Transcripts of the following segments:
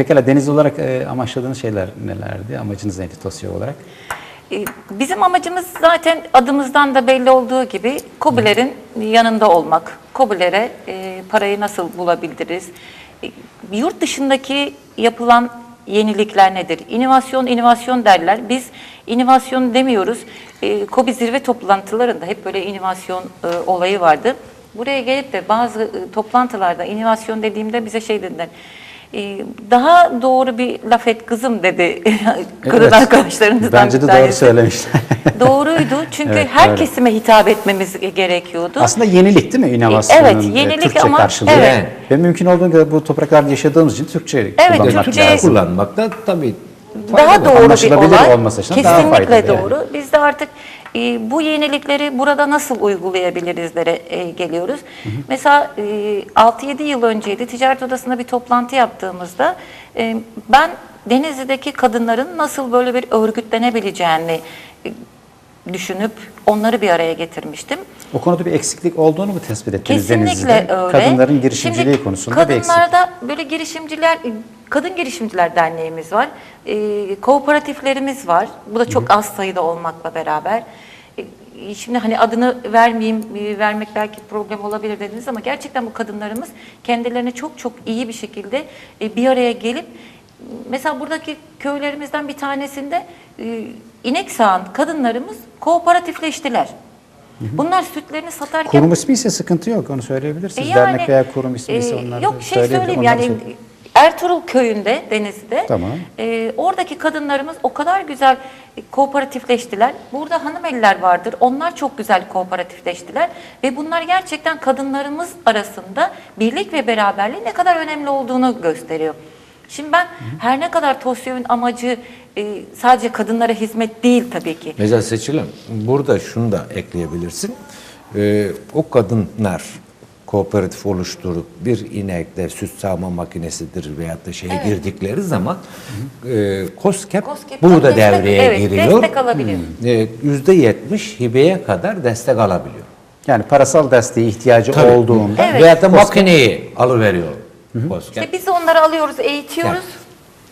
Pekala deniz olarak e, amaçladığınız şeyler nelerdi? Amacınız neydi TOSİO olarak? E, Bizim amacımız zaten adımızdan da belli olduğu gibi KOBİ'lerin yanında olmak. KOBİ'lere e, parayı nasıl bulabiliriz? E, yurt dışındaki yapılan yenilikler nedir? İnovasyon, inovasyon derler. Biz inovasyon demiyoruz. E, zirve toplantılarında hep böyle inovasyon e, olayı vardı. Buraya gelip de bazı toplantılarda inovasyon dediğimde bize şey dediler. E, daha doğru bir laf et kızım dedi kadın Evet. arkadaşlarımızdan Bence de doğru söylemişler. Doğruydu çünkü Evet, her kesime hitap etmemiz gerekiyordu. Aslında yenilik değil mi inovasyonun Evet, e, yenilik Türkçe ama- karşılığı? evet. Ve mümkün olduğu kadar bu topraklarda yaşadığımız için Türkçe Evet, kullanmak Türkçe- lazım. kullanmakta tabii daha doğru bir olay. olması daha Kesinlikle yani. doğru. Biz de artık e, bu yenilikleri burada nasıl uygulayabilirizlere e, geliyoruz. Mesela e, 6-7 yıl önceydi ticaret odasında bir toplantı yaptığımızda e, ben Denizli'deki kadınların nasıl böyle bir örgütlenebileceğini e, düşünüp onları bir araya getirmiştim. O konuda bir eksiklik olduğunu mu tespit ettiniz Kesinlikle Denizli'de? öyle. Kadınların girişimciliği Şimdi konusunda bir eksiklik. Kadınlarda böyle girişimciler, Kadın Girişimciler Derneğimiz var. E, kooperatiflerimiz var. Bu da çok az sayıda olmakla beraber. E, şimdi hani adını vermeyeyim, e, vermek belki problem olabilir dediniz ama gerçekten bu kadınlarımız kendilerini çok çok iyi bir şekilde e, bir araya gelip mesela buradaki köylerimizden bir tanesinde e, inek sağan kadınlarımız kooperatifleştiler. Bunlar sütlerini satarken Kurum ismi ise sıkıntı yok onu söyleyebilirsiniz. e yani, Dernek veya kurum ismi ise e, onlar Yok şey söyleyeyim yani Ertuğrul köyünde Denizli'de Tamam. e, oradaki kadınlarımız o kadar güzel kooperatifleştiler. Burada hanımeliler vardır. Onlar çok güzel kooperatifleştiler ve bunlar gerçekten kadınlarımız arasında birlik ve beraberliğin ne kadar önemli olduğunu gösteriyor. Şimdi ben her ne kadar TOSYO'nun amacı e, sadece kadınlara hizmet değil tabii ki. Mesela seçilim. Burada şunu da ekleyebilirsin. Ee, o kadınlar kooperatif oluşturup bir inekte süt sağma makinesidir veyahut da şeye girdikleri zaman e, COSGAP'ten burada destek- devreye evet, giriyor. destek alabiliyor. E, Yüzde yetmiş hibeye kadar destek alabiliyor. Yani parasal desteğe ihtiyacı Tabii. olduğunda Evet. Veyahut da makineyi alıveriyor COSGAP. İşte biz onları alıyoruz, eğitiyoruz.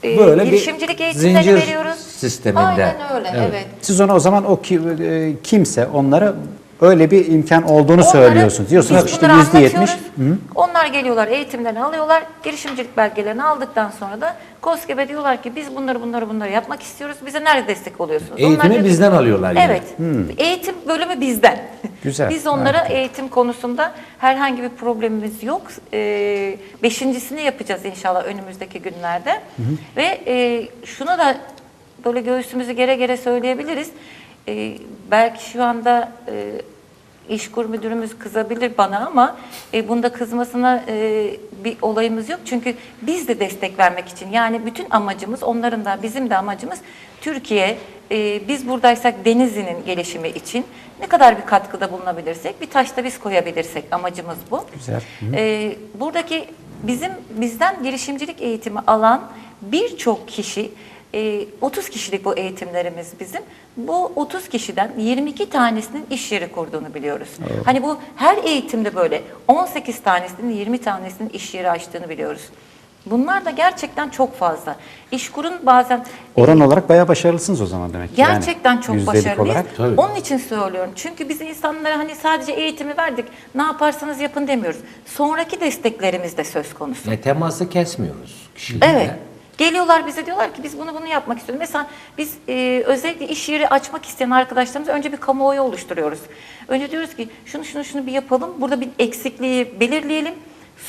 E, Böyle bir girişimcilik eğitimlerini zincir veriyoruz. sisteminde. Aynen öyle, Evet. evet. siz ona o zaman o ki, e, kimse onlara öyle bir imkan olduğunu Onları- söylüyorsunuz. Diyorsunuz biz işte yüzde yetmiş. Onlar geliyorlar, eğitimlerini alıyorlar. Girişimcilik belgelerini aldıktan sonra da KOSGEB'e diyorlar ki biz bunları bunları bunları yapmak istiyoruz. Bize nerede destek oluyorsunuz? Onlar Eğitimi ki- bizden alıyorlar yine. Evet. Eğitim bölümü bizden. Güzel, Biz onlara harika. eğitim konusunda herhangi bir problemimiz yok. Ee, beşincisini yapacağız inşallah önümüzdeki günlerde. Ve e, şunu da böyle göğsümüzü gere gere söyleyebiliriz. Ee, belki şu anda e, İşkur müdürümüz kızabilir bana ama e, bunda kızmasına e, bir olayımız yok. Çünkü biz de destek vermek için yani bütün amacımız onların da bizim de amacımız Türkiye e, biz buradaysak Denizli'nin gelişimi için ne kadar bir katkıda bulunabilirsek bir taş da biz koyabilirsek amacımız bu. Güzel. E, buradaki bizim bizden girişimcilik eğitimi alan birçok kişi e, 30 kişilik bu eğitimlerimiz bizim. Bu 30 kişiden 22 tanesinin iş yeri kurduğunu biliyoruz. Hani bu her eğitimde böyle 18 tanesinin 20 tanesinin iş yeri açtığını biliyoruz. Bunlar da gerçekten çok fazla. İşkurun bazen Oran olarak bayağı başarılısınız o zaman demek ki. Yani Gerçekten çok yüzdelik başarılıyız. olarak. Tabii. Onun için söylüyorum. Çünkü biz insanlara hani sadece eğitimi verdik, ne yaparsanız yapın demiyoruz. Sonraki desteklerimiz de söz konusu. Ne teması kesmiyoruz kişilerle. Evet. Geliyorlar bize diyorlar ki biz bunu bunu yapmak istiyoruz. Mesela biz e, özellikle iş yeri açmak isteyen arkadaşlarımız önce bir kamuoyu oluşturuyoruz. Önce diyoruz ki şunu şunu şunu bir yapalım. Burada bir eksikliği belirleyelim.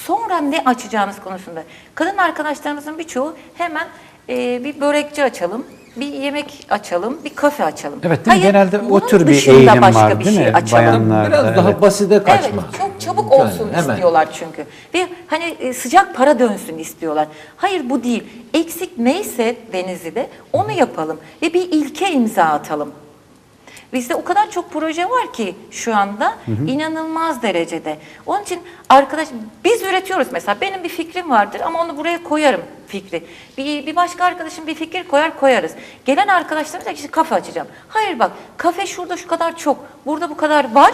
Sonra ne açacağınız konusunda. Kadın arkadaşlarımızın birçoğu hemen e, bir börekçi açalım, bir yemek açalım, bir kafe açalım. Evet, değil mi? Genelde o bunun tür bir dışında eğilim başka var, bir değil şey mi? açalım. Bayanlar- Biraz daha evet. basite kaçma. Evet, çok çabuk Yani olsun hemen. istiyorlar çünkü. Ve hani e, sıcak para dönsün istiyorlar. Hayır bu değil. Eksik neyse Denizli'de onu yapalım ve bir ilke imza atalım. Bizde o kadar çok proje var ki şu anda inanılmaz derecede. Onun için arkadaş biz üretiyoruz mesela benim bir fikrim vardır ama onu buraya koyarım fikri. Bir, bir başka arkadaşım bir fikir koyar koyarız. Gelen arkadaşlarımız ki işte kafe açacağım. Hayır bak kafe şurada şu kadar çok burada bu kadar var.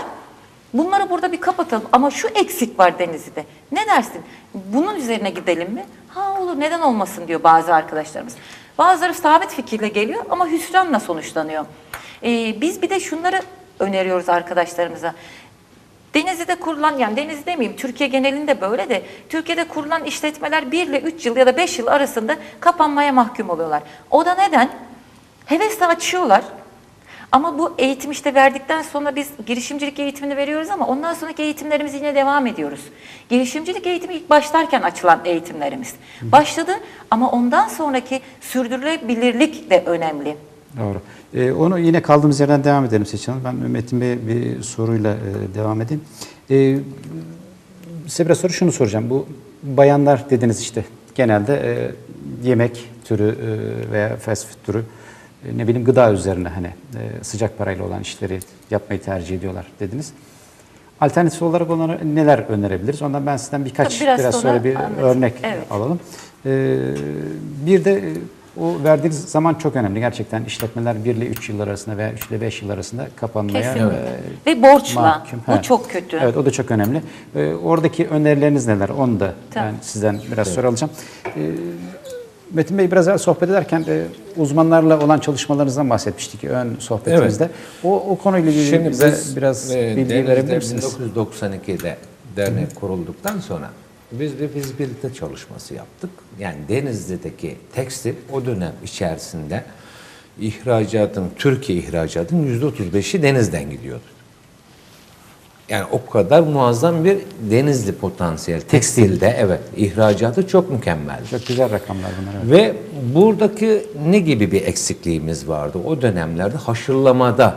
Bunları burada bir kapatalım ama şu eksik var Denizli'de. Ne dersin? Bunun üzerine gidelim mi? Ha olur neden olmasın diyor bazı arkadaşlarımız. Bazıları sabit fikirle geliyor ama hüsranla sonuçlanıyor. Ee, biz bir de şunları öneriyoruz arkadaşlarımıza. Denizli'de kurulan yani Denizli demeyeyim Türkiye genelinde böyle de Türkiye'de kurulan işletmeler 1 ile 3 yıl ya da 5 yıl arasında kapanmaya mahkum oluyorlar. O da neden? Hevesle açıyorlar. Ama bu eğitim işte verdikten sonra biz girişimcilik eğitimini veriyoruz ama ondan sonraki eğitimlerimiz yine devam ediyoruz. Girişimcilik eğitimi ilk başlarken açılan eğitimlerimiz. Başladı ama ondan sonraki sürdürülebilirlik de önemli. Doğru. Ee, onu yine kaldığımız yerden devam edelim Seçin Hanım. Ben Metin Bey'e bir soruyla e, devam edeyim. Ee, size biraz sonra şunu soracağım. Bu bayanlar dediniz işte genelde e, yemek türü e, veya fast food türü ne bileyim gıda üzerine hani e, sıcak parayla olan işleri yapmayı tercih ediyorlar dediniz. Alternatif olarak onlara neler önerebiliriz? Ondan ben sizden birkaç Tabii biraz biraz, sonra sonra bir anlatayım. örnek Evet. alalım. Ee, bir de e, o verdiğiniz zaman çok önemli. Gerçekten işletmeler 1 ile 3 yıl arasında veya 3 ile 5 yıl arasında kapanmaya Kesinlikle. e, Ve borçla. mahkum. Bu Ha. çok kötü. Evet o da çok önemli. Ee, oradaki önerileriniz neler? Onu da Tamam. ben sizden biraz soru alacağım. Ee, Metin Bey biraz evvel sohbet ederken e, uzmanlarla olan çalışmalarınızdan bahsetmiştik ön sohbetimizde. O, o konuyla ilgili Şimdi bize biz biraz e, bilgi verebilir misiniz? 1992'de dernek kurulduktan sonra biz bir fizibilite çalışması yaptık. Yani Denizli'deki tekstil o dönem içerisinde ihracatın, Türkiye ihracatın %35'i denizden gidiyordu. Yani o kadar muazzam bir denizli potansiyel. Tekstilde evet ihracatı çok mükemmel. Çok güzel rakamlar bunlar. evet. Ve buradaki ne gibi bir eksikliğimiz vardı? O dönemlerde haşırlamada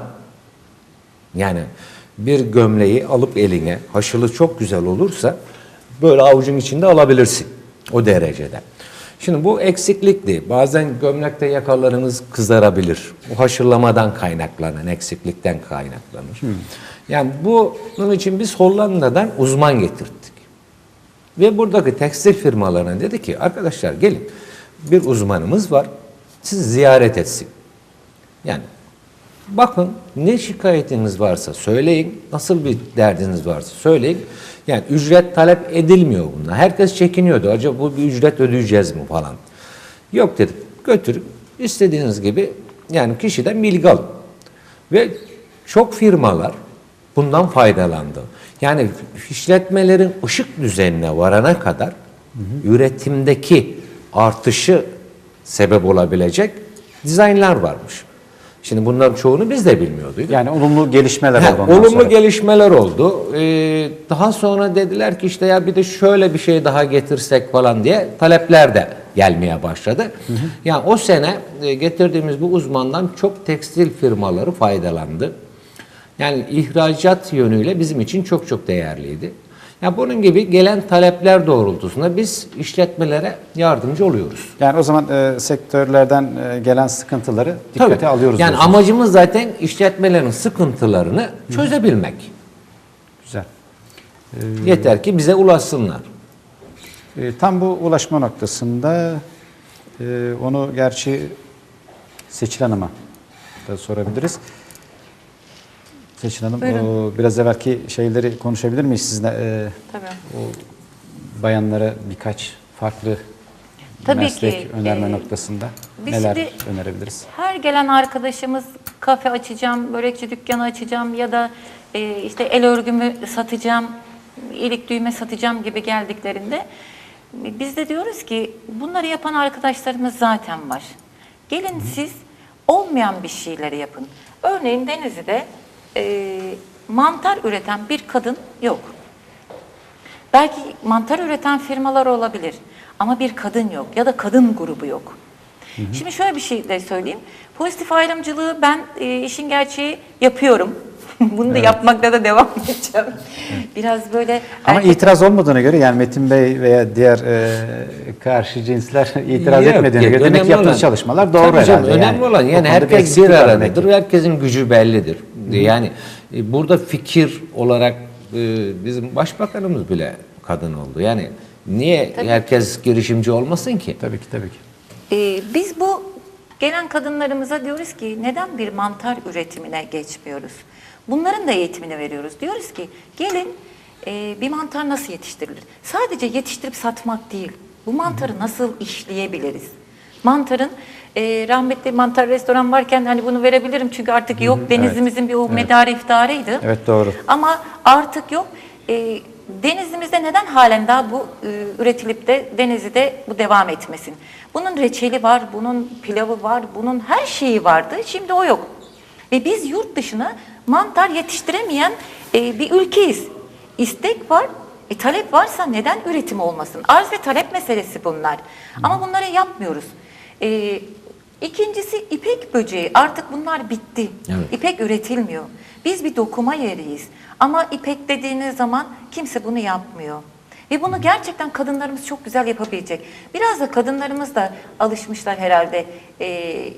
yani bir gömleği alıp eline haşılı çok güzel olursa böyle avucun içinde alabilirsin o derecede. Şimdi bu eksiklikti. Bazen gömlekte yakalarınız kızarabilir. O haşırlamadan kaynaklanan, eksiklikten kaynaklanır. Yani bunun için biz Hollanda'dan uzman getirttik. Ve buradaki tekstil firmalarına dedi ki arkadaşlar gelin bir uzmanımız var sizi ziyaret etsin. Yani bakın ne şikayetiniz varsa söyleyin, nasıl bir derdiniz varsa söyleyin. Yani ücret talep edilmiyor bunda. Herkes çekiniyordu. Acaba bu bir ücret ödeyeceğiz mi falan. Yok dedim. Götürün. istediğiniz gibi yani kişiden bilgi alın. Ve çok firmalar bundan faydalandı. Yani işletmelerin ışık düzenine varana kadar üretimdeki artışı sebep olabilecek dizaynlar varmış. Şimdi bunların çoğunu biz de bilmiyorduk. Yani olumlu gelişmeler Ha, oldu olumlu sonra. gelişmeler oldu. Ee, daha sonra dediler ki işte ya bir de şöyle bir şey daha getirsek falan diye talepler de gelmeye başladı. Yani o sene e, getirdiğimiz bu uzmandan çok tekstil firmaları faydalandı. Yani ihracat yönüyle bizim için çok çok değerliydi. Ya bunun gibi gelen talepler doğrultusunda biz işletmelere yardımcı oluyoruz. Yani o zaman e, sektörlerden e, gelen sıkıntıları dikkate Tabii. alıyoruz. Yani diyorsunuz. amacımız zaten işletmelerin sıkıntılarını çözebilmek. Güzel. Yeter ki bize ulaşsınlar. E, tam bu ulaşma noktasında e, onu gerçi Seçil Hanım'a da sorabiliriz. Seçil Hanım Buyurun. o, biraz evvelki şeyleri konuşabilir miyiz sizinle? E, Tabii. o bayanlara birkaç farklı Tabii meslek ki, önerme e, noktasında biz neler şimdi- önerebiliriz? Her gelen arkadaşımız kafe açacağım, börekçi dükkanı açacağım ya da e, işte el örgümü satacağım, ilik düğme satacağım gibi geldiklerinde biz de diyoruz ki bunları yapan arkadaşlarımız zaten var. Gelin siz olmayan bir şeyleri yapın. Örneğin Denizli'de e, mantar üreten bir kadın yok. Belki mantar üreten firmalar olabilir ama bir kadın yok ya da kadın grubu yok. Şimdi şöyle bir şey de söyleyeyim. Pozitif ayrımcılığı ben e, işin gerçeği yapıyorum. Bunu da yapmakta da devam edeceğim. Biraz böyle Ama erkek- itiraz olmadığına göre yani Metin Bey veya diğer e, karşı cinsler itiraz Yok, etmediğine yok. göre demek ki Önemli yaptığı olan- çalışmalar doğru Tabii canım, herhalde. Önemli olan O yani herkes bir aradadır. Herkesin gücü bellidir. Yani e, burada fikir olarak e, bizim başbakanımız bile kadın oldu. Yani niye herkes girişimci olmasın ki? Tabii ki tabii ki. Ee, biz bu Gelen kadınlarımıza diyoruz ki neden bir mantar üretimine geçmiyoruz? Bunların da eğitimini veriyoruz. Diyoruz ki gelin e, bir mantar nasıl yetiştirilir? Sadece yetiştirip satmak değil. Bu mantarı nasıl işleyebiliriz? Mantarın e, rahmetli mantar restoran varken hani bunu verebilirim çünkü artık yok denizimizin bir o medarı iftarıydı. Evet, doğru. Ama artık yok. E, denizimizde neden halen daha bu e, üretilip de Denizli'de bu devam etmesin? Bunun reçeli var, bunun pilavı var, bunun her şeyi vardı. Şimdi o yok. Ve biz yurt dışına mantar yetiştiremeyen e, bir ülkeyiz. İstek var, e, talep varsa neden üretim olmasın? Arz ve talep meselesi bunlar. Ama bunları yapmıyoruz. E, ikincisi ipek böceği. Artık bunlar bitti. Evet. İpek üretilmiyor. Biz bir dokuma yeriyiz. Ama ipek dediğiniz zaman kimse bunu yapmıyor. Ve bunu gerçekten kadınlarımız çok güzel yapabilecek. Biraz da kadınlarımız da alışmışlar herhalde. Ee,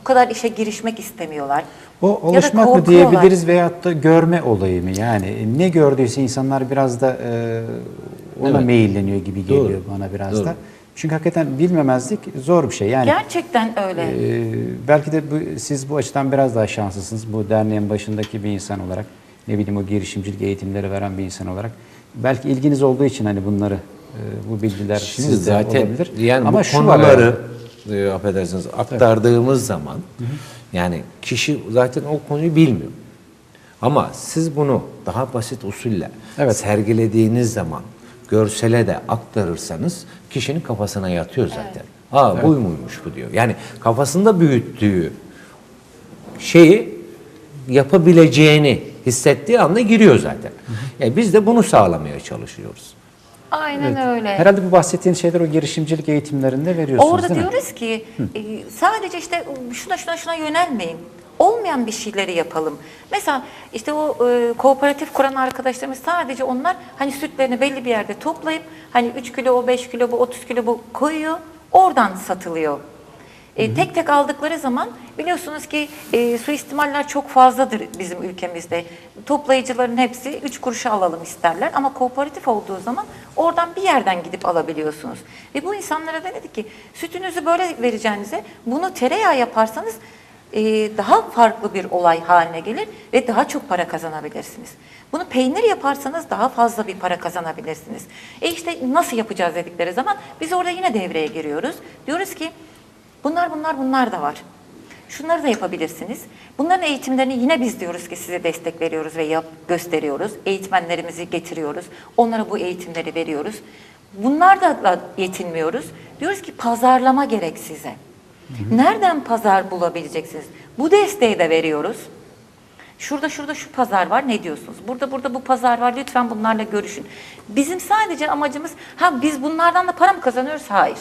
bu kadar işe girişmek istemiyorlar. O oluşmak mı diyebiliriz veyahut da görme olayı mı? Yani ne gördüyse insanlar biraz da e, ona Evet. meyilleniyor gibi geliyor Doğru. bana biraz Doğru. da. Çünkü hakikaten bilmemezlik zor bir şey. Yani Gerçekten öyle. e, belki de bu, siz bu açıdan biraz daha şanslısınız. Bu derneğin başındaki bir insan olarak, ne bileyim o girişimcilik eğitimleri veren bir insan olarak. Belki ilginiz olduğu için hani bunları, e, bu bilgiler Şimdi sizde zaten olabilir. yani Ama bu şu var konuları e, affedersiniz aktardığımız zaman yani kişi zaten o konuyu bilmiyor. Ama siz bunu daha basit usulle Evet. sergilediğiniz zaman görsele de aktarırsanız kişinin kafasına yatıyor zaten. Aa buymuymuş bu diyor. Yani kafasında büyüttüğü şeyi yapabileceğini hissettiği anda giriyor zaten. Yani biz de bunu sağlamaya çalışıyoruz. Aynen öyle. Herhalde bu bahsettiğin şeyler o girişimcilik eğitimlerinde veriyorsunuz Orada değil mi? diyoruz ki e, sadece işte şuna şuna şuna yönelmeyin. Olmayan bir şeyleri yapalım. Mesela işte o e, kooperatif kuran arkadaşlarımız sadece onlar hani sütlerini belli bir yerde toplayıp hani 3 kilo o 5 kilo bu 30 kilo bu koyuyor. Oradan satılıyor. E, tek tek aldıkları zaman biliyorsunuz ki e, suistimaller çok fazladır bizim ülkemizde. Toplayıcıların hepsi 3 kuruşa alalım isterler ama kooperatif olduğu zaman oradan bir yerden gidip alabiliyorsunuz. Ve bu insanlara da dedik ki sütünüzü böyle vereceğinize bunu tereyağı yaparsanız e, daha farklı bir olay haline gelir ve daha çok para kazanabilirsiniz. Bunu peynir yaparsanız daha fazla bir para kazanabilirsiniz. E işte nasıl yapacağız dedikleri zaman biz orada yine devreye giriyoruz. Diyoruz ki bunlar bunlar bunlar da var. Şunları da yapabilirsiniz. Bunların eğitimlerini yine biz diyoruz ki size destek veriyoruz ve yap, gösteriyoruz. Eğitmenlerimizi getiriyoruz. Onlara bu eğitimleri veriyoruz. Bunlar da yetinmiyoruz. Diyoruz ki pazarlama gerek size. Nereden pazar bulabileceksiniz? Bu desteği de veriyoruz. Şurada şurada şu pazar var ne diyorsunuz? Burada burada bu pazar var lütfen bunlarla görüşün. Bizim sadece amacımız ha biz bunlardan da para mı kazanıyoruz? Hayır.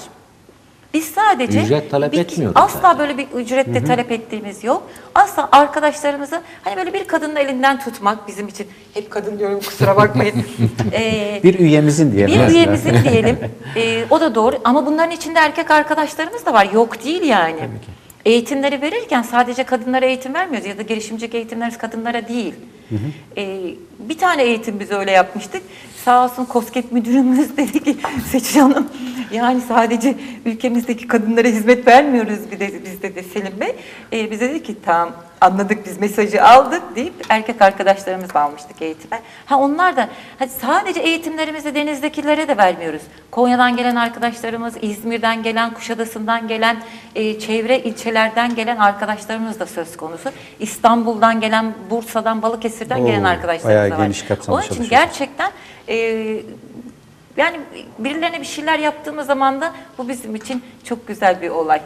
Biz sadece Ücret talep bir- etmiyoruz Asla zaten. böyle bir ücrette talep ettiğimiz yok. Asla arkadaşlarımızı hani böyle bir kadının elinden tutmak bizim için hep kadın diyorum kusura bakmayın. Ee, Bir üyemizin diyelim. bir aslında. üyemizin diyelim. Ee, o da doğru ama bunların içinde erkek arkadaşlarımız da var. Yok değil yani. Eğitimleri verirken sadece kadınlara eğitim vermiyoruz ya da girişimcilik eğitimlerimiz kadınlara değil. Ee, bir tane eğitim biz öyle yapmıştık. Sağ olsun KOSGEB müdürümüz dedi ki Seçil Hanım yani sadece ülkemizdeki kadınlara hizmet vermiyoruz bir de, biz dedi Selim Bey. Ee, bize dedi ki tamam anladık biz mesajı aldık deyip erkek arkadaşlarımızla almıştık eğitime. Ha onlar da ha, sadece eğitimlerimizi denizdekilere de vermiyoruz. Konya'dan gelen arkadaşlarımız, İzmir'den gelen, Kuşadası'ndan gelen, e, çevre ilçelerden gelen arkadaşlarımız da söz konusu. İstanbul'dan gelen, Bursa'dan, Balıkesir'den Oo, gelen arkadaşlarımız da var. Onun için gerçekten e, yani birilerine bir şeyler yaptığımız zaman da bu bizim için çok güzel bir olay.